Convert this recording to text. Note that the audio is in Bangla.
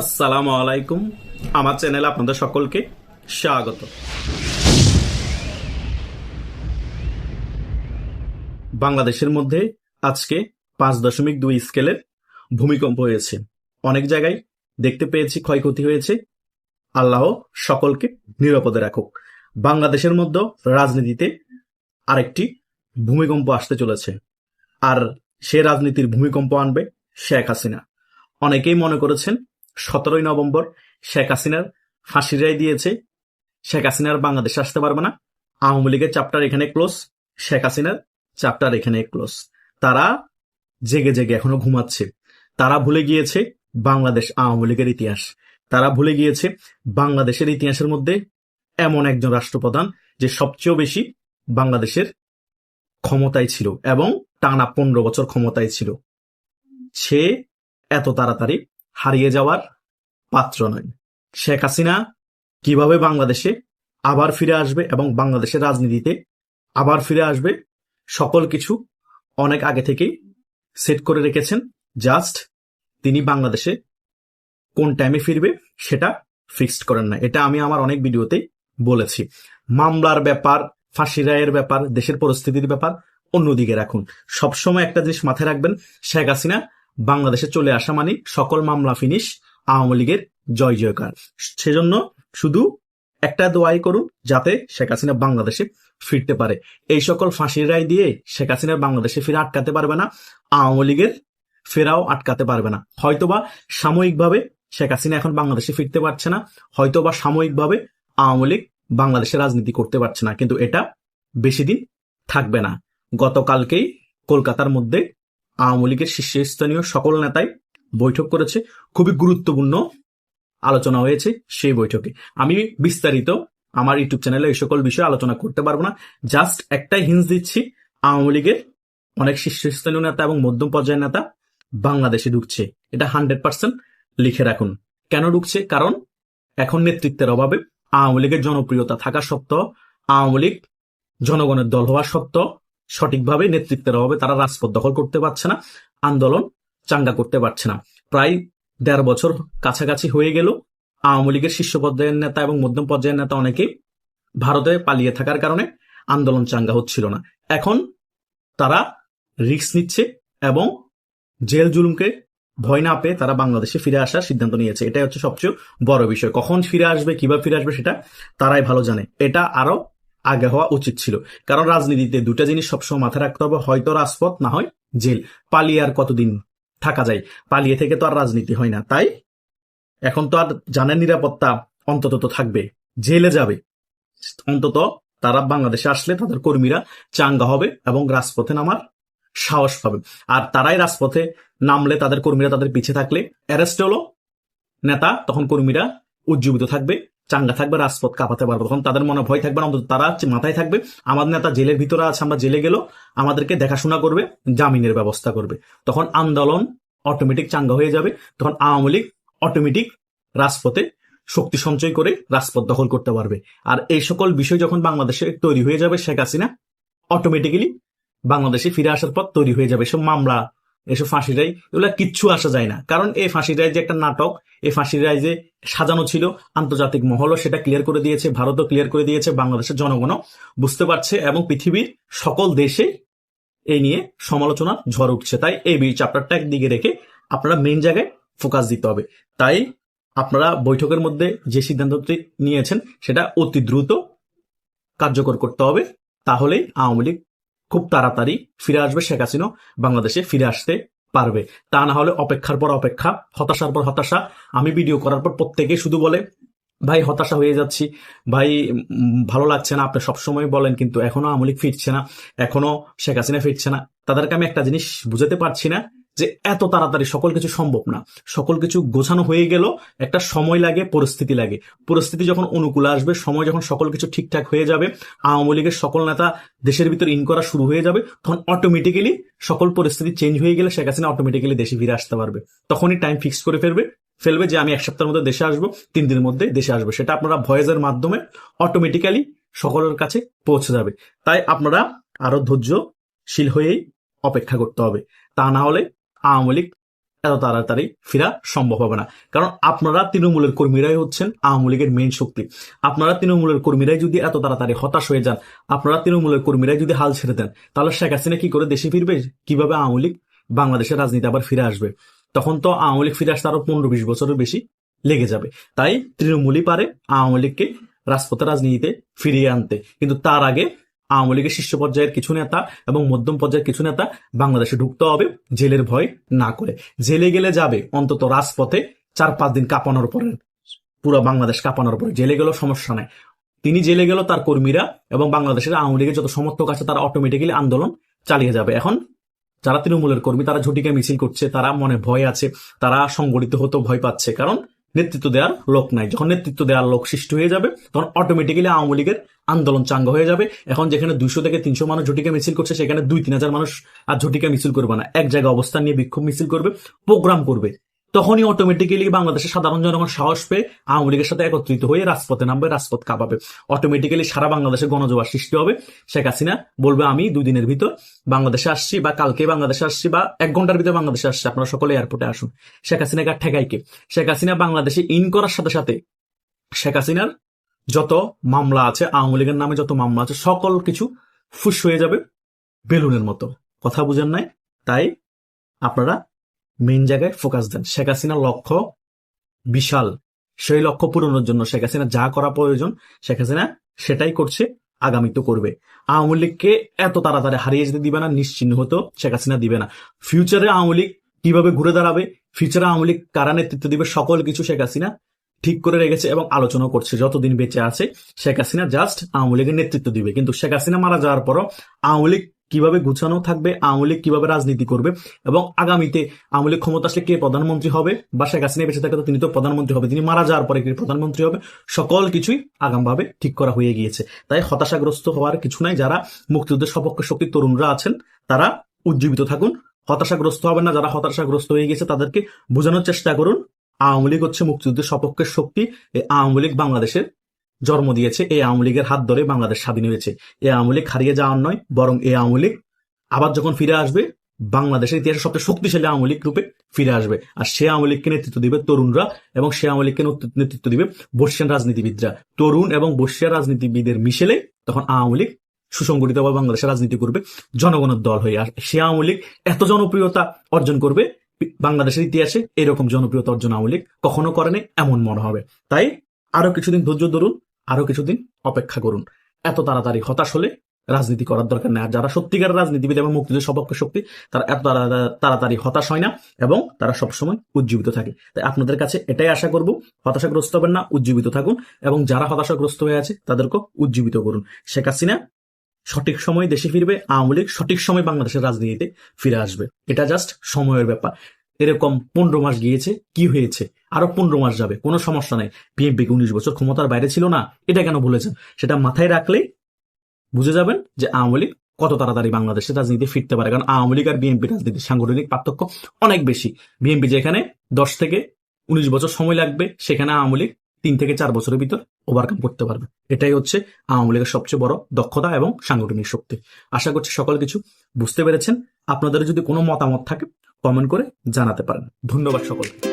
আসসালামু আলাইকুম। আমার চ্যানেলে আপনাদের সকলকে স্বাগত। বাংলাদেশের মধ্যে আজকে পাঁচ দশমিক দুই স্কেলের ভূমিকম্প হয়েছে। অনেক জায়গায় দেখতে পেয়েছি, ক্ষয়ক্ষতি হয়েছে। আল্লাহ সকলকে নিরাপদে রাখুক। বাংলাদেশের মধ্যে রাজনীতিতে আরেকটি ভূমিকম্প আসতে চলেছে। আর সে রাজনীতির ভূমিকম্প আনবে শেখ হাসিনা। অনেকেই মনে করেছেন সতেরোই নভেম্বর শেখ হাসিনার ফাঁসির রায় দিয়েছে। শেখ হাসিনার বাংলাদেশে আসতে পারবে না। আওয়ামী লীগের চ্যাপ্টার এখানে ক্লোজ শেখ হাসিনার চ্যাপ্টার এখানে ক্লোজ তারা জেগে জেগে এখনও ঘুমাচ্ছে। তারা ভুলে গিয়েছে বাংলাদেশ আওয়ামী লীগের ইতিহাস। তারা ভুলে গিয়েছে বাংলাদেশের ইতিহাসের মধ্যে এমন একজন রাষ্ট্রপ্রধান যে সবচেয়ে বেশি বাংলাদেশের ক্ষমতায় ছিল এবং টানা পনেরো বছর ক্ষমতায় ছিল। সে এত তাড়াতাড়ি হারিয়ে যাওয়ার পাত্র নয়। শেখ হাসিনা কীভাবে বাংলাদেশে আবার ফিরে আসবে এবং বাংলাদেশের রাজনীতিতে আবার ফিরে আসবে, সকল কিছু অনেক আগে থেকেই সেট করে রেখেছেন। জাস্ট তিনি বাংলাদেশে কোন টাইমে ফিরবে সেটা ফিক্সড করেন না। এটা আমি আমার অনেক ভিডিওতে বলেছি। মামলার ব্যাপার, ফাঁসি রায়ের ব্যাপার, দেশের পরিস্থিতির ব্যাপার অন্যদিকে রাখুন। সবসময় একটা জিনিস মাথায় রাখবেন, শেখ হাসিনা বাংলাদেশে চলে আসা মানে সকল মামলা ফিনিশ আওয়ামী লীগের জয় জয়কার। সেজন্য শুধু একটা দোয়াই করুন যাতে শেখ হাসিনা বাংলাদেশে ফিরতে পারে। এই সকল ফাঁসির রায় দিয়ে শেখ হাসিনা বাংলাদেশে ফিরে আটকাতে পারবে না, আওয়ামী লীগের ফেরাও আটকাতে পারবে না। হয়তোবা সাময়িকভাবে শেখ হাসিনা এখন বাংলাদেশে ফিরতে পারছে না, হয়তোবা সাময়িকভাবে আওয়ামী লীগ বাংলাদেশে রাজনীতি করতে পারছে না, কিন্তু এটা বেশি দিন থাকবে না। গতকালকেই কলকাতার মধ্যে আওয়ামী লীগের শীর্ষস্থানীয় সকল নেতাই বৈঠক করেছে। খুবই গুরুত্বপূর্ণ আলোচনা হয়েছে সেই বৈঠকে। আমি বিস্তারিত আমার ইউটিউব চ্যানেলে এই সকল বিষয়ে আলোচনা করতে পারব না। জাস্ট একটাই হিন্স দিচ্ছি, আওয়ামী লীগের অনেক শীর্ষস্থানীয় নেতা এবং মধ্যম পর্যায়ের নেতা বাংলাদেশে ঢুকছে। এটা হান্ড্রেড পার্সেন্ট লিখে রাখুন। কেন ঢুকছে? কারণ এখন নেতৃত্বের অভাবে আওয়ামী লীগের জনপ্রিয়তা থাকা সত্ত্বেও আওয়ামী লীগ জনগণের দল হওয়া সত্ত্বেও সঠিকভাবে নেতৃত্বের অভাবে তারা রাজপথ দখল করতে পারছে না, আন্দোলন চাঙ্গা করতে পারছে না। প্রায় দেড় বছর কাছাকাছি হয়ে গেল, আওয়ামী লীগের শীর্ষ পর্যায়ের নেতা এবং মধ্যম পর্যায়ের নেতা অনেকেই ভারতে পালিয়ে থাকার কারণে আন্দোলন চাঙ্গা হচ্ছিল না। এখন তারা রিস্ক নিচ্ছে এবং জেল জুলুমকে ভয় না পেয়ে তারা বাংলাদেশে ফিরে আসার সিদ্ধান্ত নিয়েছে। এটাই হচ্ছে সবচেয়ে বড় বিষয়। কখন ফিরে আসবে, কীভাবে ফিরে আসবে সেটা তারাই ভালো জানে। এটা আরও আগে হওয়া উচিত ছিল। কারণ রাজনীতিতে দুটা জিনিস সবসময় মাথায় রাখতে হবে, হয়তো রাজপথ, না হয় জেল। পালিয়ে আর কতদিন থাকা যায়? পালিয়ে থেকে তো আর রাজনীতি হয় না, তাই? এখন তো আর জানের নিরাপত্তা অন্তত তো থাকবে। জেলে যাবে। অন্তত তারা বাংলাদেশে আসলে তাদের কর্মীরা চাঙ্গা হবে এবং রাজপথে নামার সাহস পাবে। আর তারাই রাজপথে নামলে তাদের কর্মীরা তাদের পিছিয়ে থাকলে অ্যারেস্ট হলো, নেতা তখন কর্মীরা উজ্জীবিত থাকবে। চাঙ্গা থাকবে, রাজপথ কাঁপাতে পারবে। তখন তাদের মনে ভয় থাকবে না, অন্তত তারা মাথায় থাকবে। আমাদের নেতা জেলের ভিতরে আছে, আমরা জেলে গেল আমাদেরকে দেখাশোনা করবে, জামিনের ব্যবস্থা করবে। তখন আন্দোলন অটোমেটিক চাঙ্গা হয়ে যাবে। তখন আওয়ামী লীগ অটোমেটিক রাজপথে শক্তি সঞ্চয় করে রাজপথ দখল করতে পারবে। আর এই সকল বিষয় যখন বাংলাদেশে তৈরি হয়ে যাবে, শেখ হাসিনা অটোমেটিক্যালি বাংলাদেশে ফিরে আসার পর তৈরি হয়ে যাবে। সব মামলা এসব ফাঁসি রায়, এগুলো কিচ্ছু আসা যায় না। কারণ এই ফাঁসি রায় যে একটা নাটক, এই ফাঁসি রায় যে সাজানো ছিল, আন্তর্জাতিক মহলও সেটা ক্লিয়ার করে দিয়েছে, ভারতও ক্লিয়ার করে দিয়েছে, বাংলাদেশের জনগণও বুঝতে পারছে এবং পৃথিবীর সকল দেশে এই নিয়ে সমালোচনা ঝড় উঠছে। তাই এই বি চ্যাপ্টারটা একদিকে রেখে আপনারা মেইন জায়গায় ফোকাস দিতে হবে। তাই আপনারা বৈঠকের মধ্যে যে সিদ্ধান্তটি নিয়েছেন, সেটা অতি দ্রুত কার্যকর করতে হবে। তাহলেই আওয়ামী লীগ খুব তাড়াতাড়ি ফিরে আসবে শেখ হাসিনা, বাংলাদেশে ফিরে আসতে পারবে। তা না হলে অপেক্ষার পর অপেক্ষা, হতাশার পর হতাশা। আমি ভিডিও করার পর প্রত্যেকেই শুধু বলে, ভাই, হতাশা হয়ে যাচ্ছি। ভাই ভালো লাগছে না, আপনি সবসময় বলেন, কিন্তু এখনও আমলিক ফিরছে না, এখনও শেখ হাসিনা ফিরছে না। তাদেরকে আমি একটা জিনিস বুঝাতে পারছি না যে এত তাড়াতাড়ি সকল কিছু সম্ভব না। সকল কিছু গোছানো হয়ে গেল, একটা সময় লাগে, পরিস্থিতি লাগে। পরিস্থিতি যখন অনুকূলে আসবে, সময় যখন সকল কিছু ঠিকঠাক হয়ে যাবে, আওয়ামী লীগের সকল নেতা দেশের ভিতর ইন করা শুরু হয়ে যাবে, তখন অটোমেটিক্যালি সকল পরিস্থিতি চেঞ্জ হয়ে গেলে শেখ হাসিনা অটোমেটিক্যালি দেশে ফিরে আসতে পারবে। তখনই টাইম ফিক্স করে ফেলবে ফেলবে যে আমি এক সপ্তাহের মধ্যে দেশে আসব, তিন দিনের মধ্যে দেশে আসব। সেটা আপনারা ভয়েসের মাধ্যমে অটোমেটিক্যালি সকলের কাছে পৌঁছে যাবে। তাই আপনারা আরও ধৈর্যশীল হয়েই অপেক্ষা করতে হবে। তা না হলে আওয়ামী লীগ এত তাড়াতাড়ি ফেরা সম্ভব হবে না। কারণ আপনারা তৃণমূলের কর্মীরাই হচ্ছেন আওয়ামী লীগের মেইন শক্তি। আপনারা তৃণমূলের কর্মীরাই যদি এত তাড়াতাড়ি হতাশ হয়ে যান, আপনারা তৃণমূলের কর্মীরাই যদি হাল ছেড়ে দেন, তাহলে শেখ হাসিনা কি করে দেশে ফিরবে? কীভাবে আওয়ামী লীগ বাংলাদেশের রাজনীতি আবার ফিরে আসবে? তখন তো আওয়ামী লীগ ফিরে আসতে আরও পনেরো বিশ বছরের বেশি লেগে যাবে। তাই তৃণমূলই পারে আওয়ামী লীগকে রাজপথে রাজনীতিতে ফিরিয়ে আনতে। কিন্তু তার আগে আওয়ামী লীগের শীর্ষ পর্যায়ের কিছু নেতা এবং মধ্যম পর্যায়ের কিছু নেতা বাংলাদেশে ঢুকতে হবে, জেলের ভয় না করে। জেলে গেলে যাবে অন্তত রাজপথে চার পাঁচ দিন কাঁপানোর পরে। পুরো বাংলাদেশ কাঁপানোর পরে। জেলে গেলেও সমস্যা নাই। তিনি জেলে গেল তার কর্মীরা এবং বাংলাদেশের আওয়ামী লীগের যত সমর্থক আছে তারা অটোমেটিক্যালি আন্দোলন চালিয়ে যাবে। এখন যারা তৃণমূলের কর্মী, তারা ঝুটিকে মিছিল করছে, তারা মনে ভয় আছে, তারা সংগঠিত হতে ভয় পাচ্ছে। কারণ নেতৃত্ব দেওয়ার লোক নাই। যখন নেতৃত্ব দেওয়ার লোক সৃষ্টি হয়ে যাবে, তখন অটোমেটিক্যালি আওয়ামী লীগের আন্দোলন চাঙ্গ হয়ে যাবে। এখন যেখানে দুইশো থেকে তিনশো মানুষ ঝটিকা মিছিল করছে, সেখানে দুই তিন হাজার মানুষ আর ঝটিকা মিছিল করবে না। এক জায়গায় অবস্থান নিয়ে বিক্ষোভ মিছিল করবে, প্রোগ্রাম করবে। তখনই অটোমেটিক্যালি বাংলাদেশের সাধারণ জনগণ সাহস পেয়ে আওয়ামী লীগের সাথে একত্রিত হয়ে রাজপথে নামবে, রাজপথ কাঁপাবে। অটোমেটিক্যালি সারা বাংলাদেশে গণজোয়ার সৃষ্টি হবে। শেখ হাসিনা বলবে, আমি দুই দিনের ভিতর বাংলাদেশে আসছি বা কালকে বাংলাদেশে আসছি বা এক ঘণ্টার ভিতরে বাংলাদেশে আসছি। আপনারা সকলে এয়ারপোর্টে আসুন। শেখ হাসিনাকে আর ঠেকাই কে? শেখ হাসিনা বাংলাদেশে ইন করার সাথে সাথে শেখ হাসিনার যত মামলা আছে, আওয়ামী লীগের নামে যত মামলা আছে, সকল কিছু ফুস হয়ে যাবে বেলুনের মতো। কথা বুঝেন নাই? তাই আপনারা মেইন জায়গায় ফোকাস দেন। শেখ হাসিনার লক্ষ্য বিশাল। সেই লক্ষ্য পূরণের জন্য শেখ হাসিনা যা করা প্রয়োজন, শেখ হাসিনা সেটাই করছে, আগামী তো করবে। আওয়ামী লীগকে এত তাড়াতাড়ি হারিয়ে যেতে দিবে না, নিশ্চিহ্ন হতো শেখ হাসিনা দিবে না। ফিউচারে আওয়ামী লীগ কীভাবে ঘুরে দাঁড়াবে ফিউচারে আওয়ামী লীগ কারা নেতৃত্ব দিবে, সকল কিছু শেখ হাসিনা ঠিক করে রেখেছে এবং আলোচনা করছে। যতদিন বেঁচে আছে, শেখ হাসিনা জাস্ট আওয়ামী লীগের নেতৃত্ব দিবে। কিন্তু শেখ হাসিনা মারা যাওয়ার পরও আওয়ামী লীগ কীভাবে গুছানো থাকবে, আওয়ামী লীগ কীভাবে রাজনীতি করবে এবং আগামীতে আওয়ামী লীগ ক্ষমতা আসলে কে প্রধানমন্ত্রী হবে? বা শেখ হাসিনা বেঁচে থাকে তো তিনি তো প্রধানমন্ত্রী হবে, তিনি মারা যাওয়ার পরে কে প্রধানমন্ত্রী হবে? সকল কিছুই আগামভাবে ঠিক করা হয়ে গিয়েছে। তাই হতাশাগ্রস্ত হওয়ার কিছু নাই। যারা মুক্তিযুদ্ধের সপক্ষে শক্তি তরুণরা আছেন, তারা উজ্জীবিত থাকুন। হতাশাগ্রস্ত হবেন না। যারা হতাশাগ্রস্ত হয়ে গেছে তাদেরকে বোঝানোর চেষ্টা করুন। আওয়ামী লীগ হচ্ছে মুক্তিযুদ্ধের সপক্ষের শক্তি। এই আওয়ামী লীগ বাংলাদেশের জন্ম দিয়েছে। এই আওয়ামী লীগের হাত ধরে বাংলাদেশ স্বাধীন হয়েছে। এই আওয়ামী লীগ হারিয়ে যাওয়ার নয়, বরং এই আওয়ামী লীগ আবার যখন ফিরে আসবে, বাংলাদেশের ইতিহাসে সবচেয়ে শক্তিশালী আওয়ামী লীগ রূপে ফিরে আসবে। আর সে আওয়ামী লীগকে নেতৃত্ব দিবে তরুণরা এবং সে আওয়ামী লীগকে নেতৃত্ব- নেতৃত্ব দিবে বর্ষিয়ান রাজনীতিবিদরা। তরুণ এবং বর্ষিয়া রাজনীতিবিদের মিশেলে তখন আওয়ামী লীগ সুসংগঠিতভাবে বাংলাদেশের রাজনীতি করবে জনগণের দল হয়ে। আর সে আওয়ামী লীগ এত জনপ্রিয়তা অর্জন করবে, বাংলাদেশের ইতিহাসে এরকম জনপ্রিয়তা অর্জন আওয়ামী লীগ কখনো করেনি এমন মনে হবে। তাই আরও কিছুদিন ধৈর্য ধরুন আরও কিছুদিন অপেক্ষা করুন। এত তাড়াতাড়ি হতাশ হলে রাজনীতি করার দরকার নেই। আর যারা সত্যিকার রাজনীতিবিদ এবং মুক্তিযুদ্ধের সপক্ষ শক্তি, তারা এত তাড়াতাড়ি হতাশ হয় না এবং তারা সবসময় উজ্জীবিত থাকে। তাই আপনাদের কাছে এটাই আশা করব, হতাশাগ্রস্ত হবেন না, উজ্জীবিত থাকুন এবং যারা হতাশাগ্রস্ত হয়ে আছে তাদেরকে উজ্জীবিত করুন। শেখ হাসিনা সঠিক সময় দেশে ফিরবে, আওয়ামী লীগ সঠিক সময় বাংলাদেশের রাজনীতিতে ফিরে আসবে। এটা জাস্ট সময়ের ব্যাপার। এরকম পনেরো মাস গিয়েছে, কি হয়েছে? আরও পনেরো মাস যাবে, কোনো সমস্যা নাই। বিএনপি উনিশ বছর ক্ষমতার বাইরে ছিল না, এটা কেন বলেছেন? সেটা মাথায় রাখলেই বুঝে যাবেন যে আওয়ামী লীগ কত তাড়াতাড়ি বাংলাদেশের রাজনীতি ফিরতে পারে। কারণ আওয়ামী লীগ আর বিএনপি রাজনীতির সাংগঠনিক পার্থক্য অনেক বেশি। বিএনপি যেখানে দশ থেকে উনিশ বছর সময় লাগবে, সেখানে আওয়ামী লীগ তিন থেকে চার বছরের ভিতর ওভারকাম করতে পারবে। এটাই হচ্ছে আওয়ামী লীগের সবচেয়ে বড় দক্ষতা এবং সাংগঠনিক শক্তি। আশা করছি সকল কিছু বুঝতে পেরেছেন। আপনাদের যদি কোনো মতামত থাকে কমেন্ট করে জানাতে পারেন। ধন্যবাদ সকলকে।